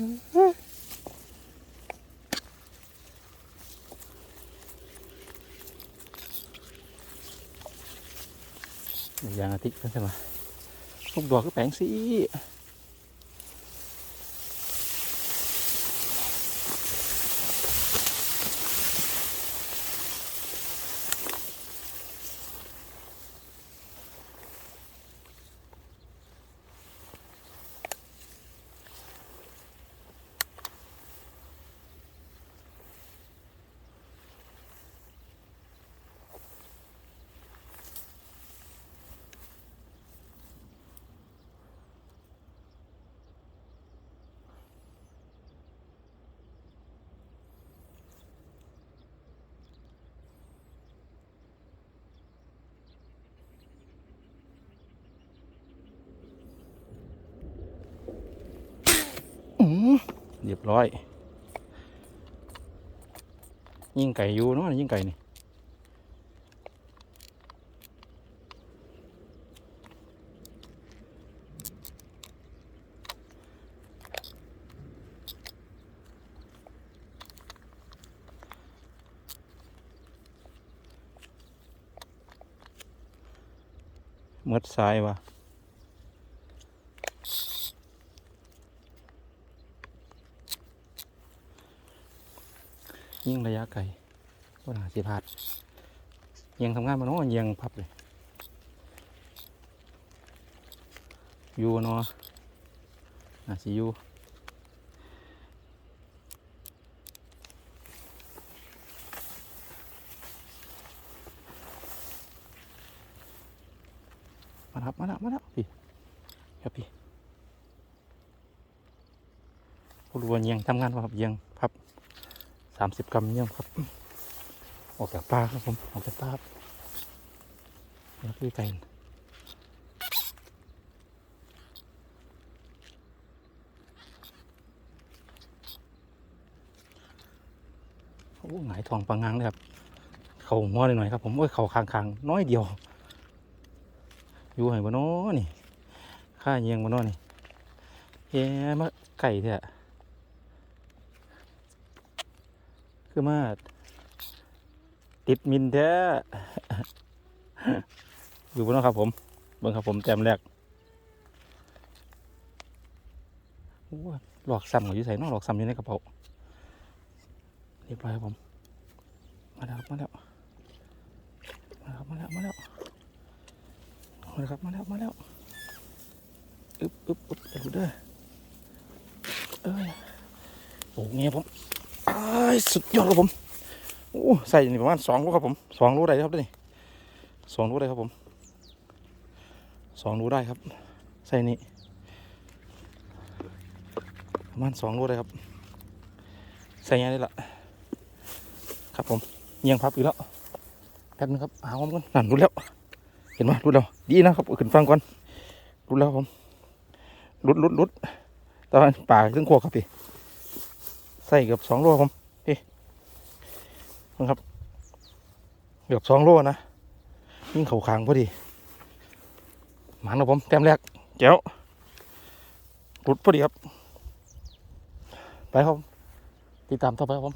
ยางอาทิตย์ใช่ไหมพวกดอกก็แปลงสี เรียบร้อย ยิงไก่อยู่เนาะยิงไก่นี่มดซ้ายว่ะ ยิงระยะไกลก็หาสิพลาดยังทำงานมาเนาะยังพับเลยอยู่เนาะอาสิอยู่มาแล้วมาแล้วมาแล้วพี่ครับพี่ผู้รู้ว่ายังทำงานมาครับยังพับ สามสิบกรัมเยี่ยมครับ ออกจากปลาครับผมออกจากปลาแล้วพี่ไก่โอ้หงายทองปังงังเลยครับ เข่าหัวหน่อยครับ ผมโอ้ยเข่าคางคางๆน้อยเดียว อยู่ไหนบ้านอนี่ข้าเยียงบ้านอนี่แย่มาไก่เถอะ คือมาติดมินแท้อยู่บนนะครับผมเบิ่งครับผมแต้มแรกโอ้ยหลอกซ้ำอยู่ใส่นอกหลอกซ้ำอยู่ในกระเป๋าเรียบร้อยครับผม มาแล้วครับมาแล้วมาแล้วมาแล้วมาแล้วมาแล้วครับมาแล้วมาแล้วอึ๊บอึ๊บอึ๊บเดี๋ยวเด้อเอ้ยโอ้เงี้ยผม สุดยอดครับผมโอ้ใส่นี่ประมาณสองลูกครับผมสองลูกได้ครับนี่สองลูกได้ครับผมสองลูกได้ครับ ใส่นี่ประมาณสองลูกได้ครับ ใส่ยังได้ละครับผมเงียงพับอีกแล้วแป๊บนึงครับหาความกันนั่นรู้แล้ว เห็นไหมรู้แล้วดีนะครับขึ้นฟังก่อนรู้แล้วครับผมรุดรุดรุดตอนป่าเครื่องครัวครับพี่ ใส่เกือบสองโลครับผมพี่นะครับ เกือบสองโลนะยิ่งเข่าคางพอดีหมันครับผมแต้มแรกแจ๋วรุดพอดีครับ ไปครับติดตามต่อไปครับผม